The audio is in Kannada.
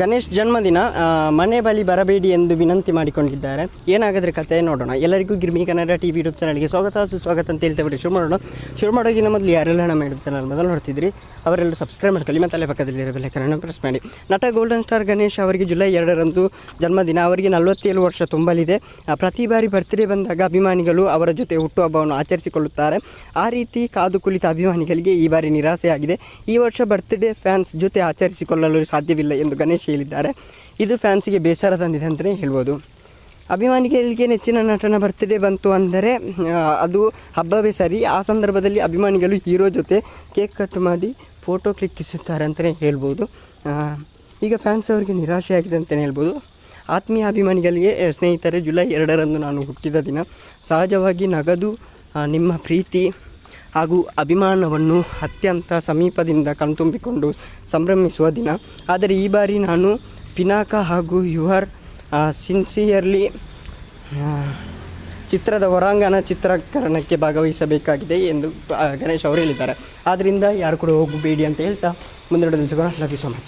ಗಣೇಶ್ ಜನ್ಮದಿನ ಮನೆ ಬಳಿ ಬರಬೇಡಿ ಎಂದು ವಿನಂತಿ ಮಾಡಿಕೊಂಡಿದ್ದಾರೆ. ಏನಾಗದ್ರೆ ಕತೆ ನೋಡೋಣ. ಎಲ್ಲರಿಗೂ Girmi Kannada T V YouTube ಚಾನಲ್ಗೆ ಸ್ವಾಗತ. ಸುಸ್ವಾಗತ ಅಂತ ಹೇಳ್ತೇವೆ ಬಿಡಿ ಶುರು ಮಾಡೋಣ ಶುರು ಮಾಡೋಕ್ಕಿಂತ ಮೊದಲು ಯಾರೆಲ್ಲ ನಮ್ಮ ಯೂಟ್ಯೂಬ್ ಚಾನಲ್ ಮೊದಲು ನೋಡ್ತಿದ್ರಿ, ಅವರೆಲ್ಲ ಸಬ್ಸ್ಕ್ರೈಬ್ ಮಾಡ್ಕೊಳ್ಳಿ. ಮತ್ತು ಅಲ್ಲೇ ಪಕ್ಕದಲ್ಲಿ ಇರಬೇಕು ಕನ್ನಡ ಪ್ರೆಸ್ ಮಾಡಿ. ನಟ ಗೋಲ್ಡನ್ ಸ್ಟಾರ್ ಗಣೇಶ್ ಅವರಿಗೆ ಜುಲೈ ಎರಡರಂದು ಜನ್ಮದಿನ. ಅವರಿಗೆ ನಲವತ್ತೇಳು ವರ್ಷ ತುಂಬಲಿದೆ. ಪ್ರತಿ ಬಾರಿ ಬರ್ತ್ಡೇ ಬಂದಾಗ ಅಭಿಮಾನಿಗಳು ಅವರ ಜೊತೆ ಹುಟ್ಟುಹಬ್ಬವನ್ನು ಆಚರಿಸಿಕೊಳ್ಳುತ್ತಾರೆ. ಆ ರೀತಿ ಕಾದು ಕುಳಿತ ಅಭಿಮಾನಿಗಳಿಗೆ ಈ ಬಾರಿ ನಿರಾಸೆಯಾಗಿದೆ. ಈ ವರ್ಷ ಬರ್ತ್ಡೇ ಫ್ಯಾನ್ಸ್ ಜೊತೆ ಆಚರಿಸಿಕೊಳ್ಳಲು ಸಾಧ್ಯವಿಲ್ಲ ಎಂದು ಗಣೇಶ್ ಹೇಳಿದ್ದಾರೆ ಇದು ಫ್ಯಾನ್ಸಿಗೆ ಬೇಸರ ತಂದಿದೆ ಅಂತಲೇ ಹೇಳ್ಬೋದು. ಅಭಿಮಾನಿಗಳಿಗೆ ನೆಚ್ಚಿನ ನಟನ ಬರ್ತ್ಡೇ ಬಂತು ಅಂದರೆ ಅದು ಹಬ್ಬವೇ ಸರಿ. ಆ ಸಂದರ್ಭದಲ್ಲಿ ಅಭಿಮಾನಿಗಳು ಹೀರೋ ಜೊತೆ ಕೇಕ್ ಕಟ್ ಮಾಡಿ ಫೋಟೋ ಕ್ಲಿಕ್ಕಿಸುತ್ತಾರೆ ಅಂತಲೇ ಹೇಳ್ಬೋದು. ಈಗ ಫ್ಯಾನ್ಸ್ ಅವರಿಗೆ ನಿರಾಶೆ ಆಗಿದೆ ಅಂತಲೇ ಹೇಳ್ಬೋದು. ಆತ್ಮೀಯ ಅಭಿಮಾನಿಗಳಿಗೆ ಸ್ನೇಹಿತರೆ, ಜುಲೈ ಎರಡರಂದು ನಾನು ಹುಟ್ಟಿದ ದಿನ. ಸಹಜವಾಗಿ ನಗದು ನಿಮ್ಮ ಪ್ರೀತಿ ಹಾಗೂ ಅಭಿಮಾನವನ್ನು ಅತ್ಯಂತ ಸಮೀಪದಿಂದ ಕಣ್ತುಂಬಿಕೊಂಡು ಸಂಭ್ರಮಿಸುವ ದಿನ. ಆದರೆ ಈ ಬಾರಿ ನಾನು ಪಿನಾಕ ಹಾಗೂ ಯುವರ್ ಸಿನ್ಸಿಯರ್ಲಿ ಚಿತ್ರದ ಹೊರಾಂಗಣ ಚಿತ್ರೀಕರಣಕ್ಕೆ ಭಾಗವಹಿಸಬೇಕಾಗಿದೆ ಎಂದು ಗಣೇಶ್ ಅವರು ಹೇಳಿದ್ದಾರೆ. ಆದ್ದರಿಂದ ಯಾರು ಕೂಡ ಹೋಗಬೇಡಿ ಅಂತ ಹೇಳ್ತಾ ಮುಂದೆ ಸಿಗೋಣ ಲವ್ ಯು ಸೊ ಮಚ್.